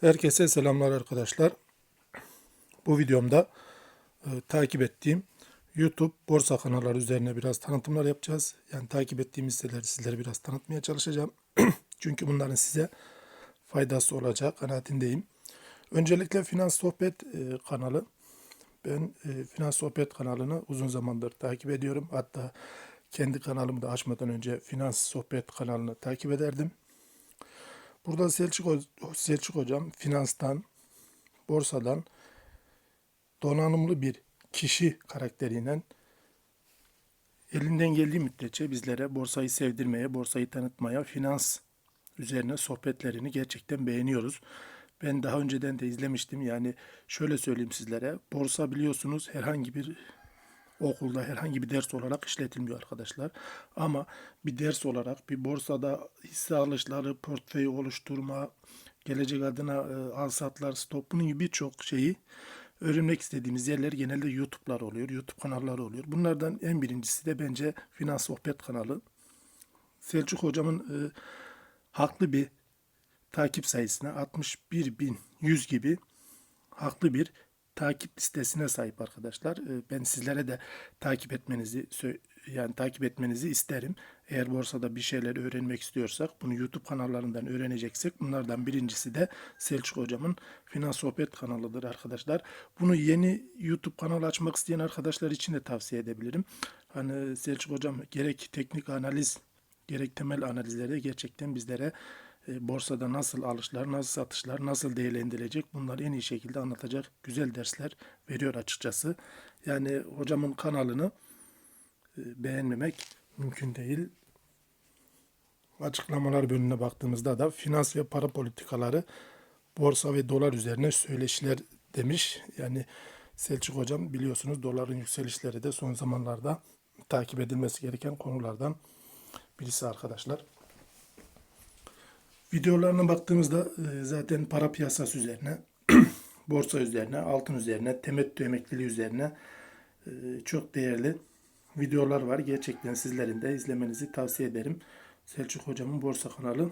Herkese selamlar arkadaşlar. Bu videomda e, takip ettiğim YouTube borsa kanalları üzerine biraz tanıtımlar yapacağız. Yani takip ettiğim hisseleri sizlere biraz tanıtmaya çalışacağım. Çünkü bunların size faydası olacak kanaatindeyim. Öncelikle Finans Sohbet e, kanalı. Ben e, Finans Sohbet kanalını uzun zamandır takip ediyorum. Hatta kendi kanalımı da açmadan önce Finans Sohbet kanalını takip ederdim. Burada Selçuk, Selçuk Hocam finanstan, borsadan donanımlı bir kişi karakteriyle elinden geldiği müddetçe bizlere borsayı sevdirmeye, borsayı tanıtmaya, finans üzerine sohbetlerini gerçekten beğeniyoruz. Ben daha önceden de izlemiştim. Yani şöyle söyleyeyim sizlere. Borsa biliyorsunuz herhangi bir okulda herhangi bir ders olarak işletilmiyor arkadaşlar. Ama bir ders olarak bir borsada hisse alışları, portföy oluşturma, gelecek adına e, al satlar, stop bunun gibi birçok şeyi öğrenmek istediğimiz yerler genelde YouTube'lar oluyor, YouTube kanalları oluyor. Bunlardan en birincisi de bence Finans Sohbet kanalı. Selçuk hocamın e, haklı bir takip sayısına 61.100 gibi haklı bir takip listesine sahip arkadaşlar. Ee, Ben sizlere de takip etmenizi yani takip etmenizi isterim. Eğer borsada bir şeyler öğrenmek istiyorsak, bunu YouTube kanallarından öğreneceksek bunlardan birincisi de Selçuk hocamın Finans Sohbet kanalıdır arkadaşlar. Bunu yeni YouTube kanalı açmak isteyen arkadaşlar için de tavsiye edebilirim. Hani Selçuk hocam gerek teknik analiz gerek temel analizlerde gerçekten bizlere borsada nasıl alışlar, nasıl satışlar, nasıl değerlendirilecek bunları en iyi şekilde anlatacak güzel dersler veriyor açıkçası. Yani hocamın kanalını e, beğenmemek mümkün değil. Açıklamalar bölümüne baktığımızda da finans ve para politikaları borsa ve dolar üzerine söyleşiler demiş. Yani Selçuk hocam biliyorsunuz doların yükselişleri de son zamanlarda takip edilmesi gereken konulardan birisi arkadaşlar. Videolarına baktığımızda e, zaten para piyasası üzerine, borsa üzerine, altın üzerine, temettü emekliliği üzerine e, çok değerli videolar var. Gerçekten sizlerin de izlemenizi tavsiye ederim. Selçuk Hocam'ın borsa kanalı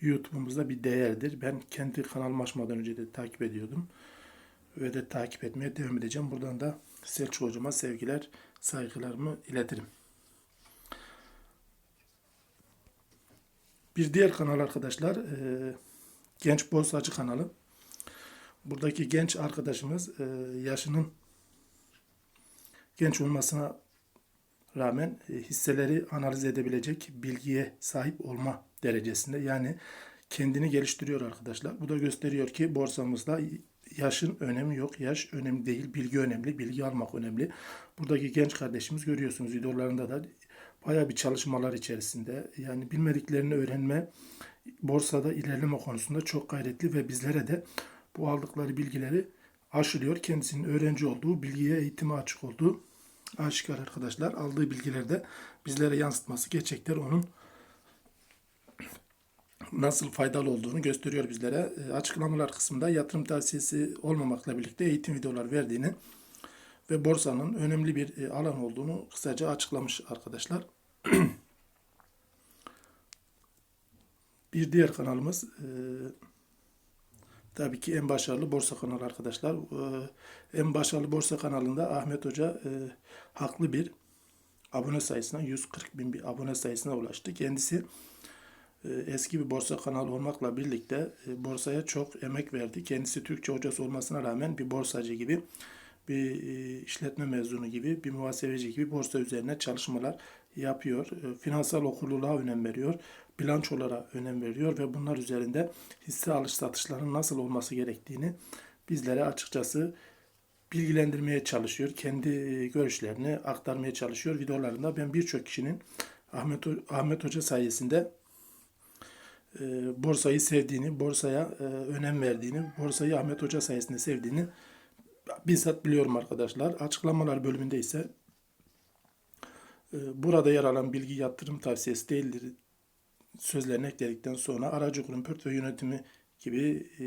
YouTube'umuzda bir değerdir. Ben kendi kanalımı açmadan önce de takip ediyordum. Ve de takip etmeye devam edeceğim. Buradan da Selçuk Hocam'a sevgiler, saygılarımı iletirim. Bir diğer kanal arkadaşlar e, Genç Borsacı kanalı. Buradaki genç arkadaşımız e, yaşının genç olmasına rağmen e, hisseleri analiz edebilecek bilgiye sahip olma derecesinde. Yani kendini geliştiriyor arkadaşlar. Bu da gösteriyor ki borsamızda yaşın önemi yok. Yaş önemli değil. Bilgi önemli. Bilgi almak önemli. Buradaki genç kardeşimiz görüyorsunuz videolarında da bayağı bir çalışmalar içerisinde. Yani bilmediklerini öğrenme, borsada ilerleme konusunda çok gayretli ve bizlere de bu aldıkları bilgileri aşılıyor. Kendisinin öğrenci olduğu, bilgiye eğitime açık olduğu aşikar arkadaşlar. Aldığı bilgileri de bizlere yansıtması gerçekten onun nasıl faydalı olduğunu gösteriyor bizlere. E, Açıklamalar kısmında yatırım tavsiyesi olmamakla birlikte eğitim videolar verdiğini ve borsanın önemli bir e, alan olduğunu kısaca açıklamış arkadaşlar. bir diğer kanalımız e, tabii ki en başarılı borsa kanalı arkadaşlar. E, en başarılı borsa kanalında Ahmet Hoca e, haklı bir abone sayısına 140 bin bir abone sayısına ulaştı. Kendisi e, eski bir borsa kanalı olmakla birlikte e, borsaya çok emek verdi. Kendisi Türkçe hocası olmasına rağmen bir borsacı gibi bir e, işletme mezunu gibi, bir muhasebeci gibi borsa üzerine çalışmalar yapıyor. E, Finansal okurluğa önem veriyor. Bilançolara önem veriyor ve bunlar üzerinde hisse alış satışlarının nasıl olması gerektiğini bizlere açıkçası bilgilendirmeye çalışıyor. Kendi e, görüşlerini aktarmaya çalışıyor. Videolarında ben birçok kişinin Ahmet, Ahmet Hoca sayesinde borsayı sevdiğini, borsaya önem verdiğini, borsayı Ahmet Hoca sayesinde sevdiğini bizzat biliyorum arkadaşlar. Açıklamalar bölümünde ise e, burada yer alan bilgi yatırım tavsiyesi değildir sözlerini ekledikten sonra aracı kurum portföy yönetimi gibi e,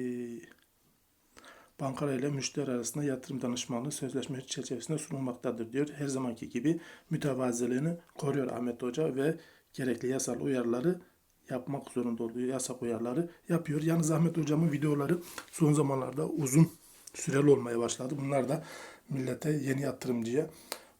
bankalarıyla müşteri arasında yatırım danışmanlığı sözleşme çerçevesinde sunulmaktadır diyor. Her zamanki gibi mütevazılığını koruyor Ahmet Hoca ve gerekli yasal uyarıları yapmak zorunda olduğu yasak uyarıları yapıyor. Yalnız Ahmet Hocam'ın videoları son zamanlarda uzun süreli olmaya başladı. Bunlar da millete yeni yatırımcıya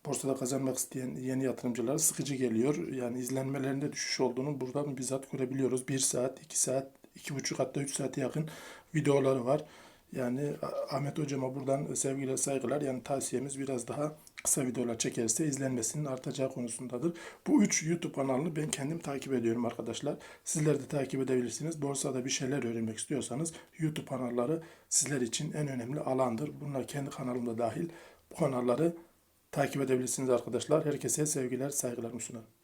borsada kazanmak isteyen yeni yatırımcılara sıkıcı geliyor. Yani izlenmelerinde düşüş olduğunu buradan bizzat görebiliyoruz. 1 saat, 2 saat, 2,5 hatta 3 saate yakın videoları var. Yani Ahmet Hocama buradan sevgiyle saygılar. Yani tavsiyemiz biraz daha kısa videolar çekerse izlenmesinin artacağı konusundadır. Bu üç YouTube kanalını ben kendim takip ediyorum arkadaşlar. Sizler de takip edebilirsiniz. Borsada bir şeyler öğrenmek istiyorsanız YouTube kanalları sizler için en önemli alandır. Bunlar kendi kanalımda dahil. Bu kanalları takip edebilirsiniz arkadaşlar. Herkese sevgiler, saygılarımı sunarım.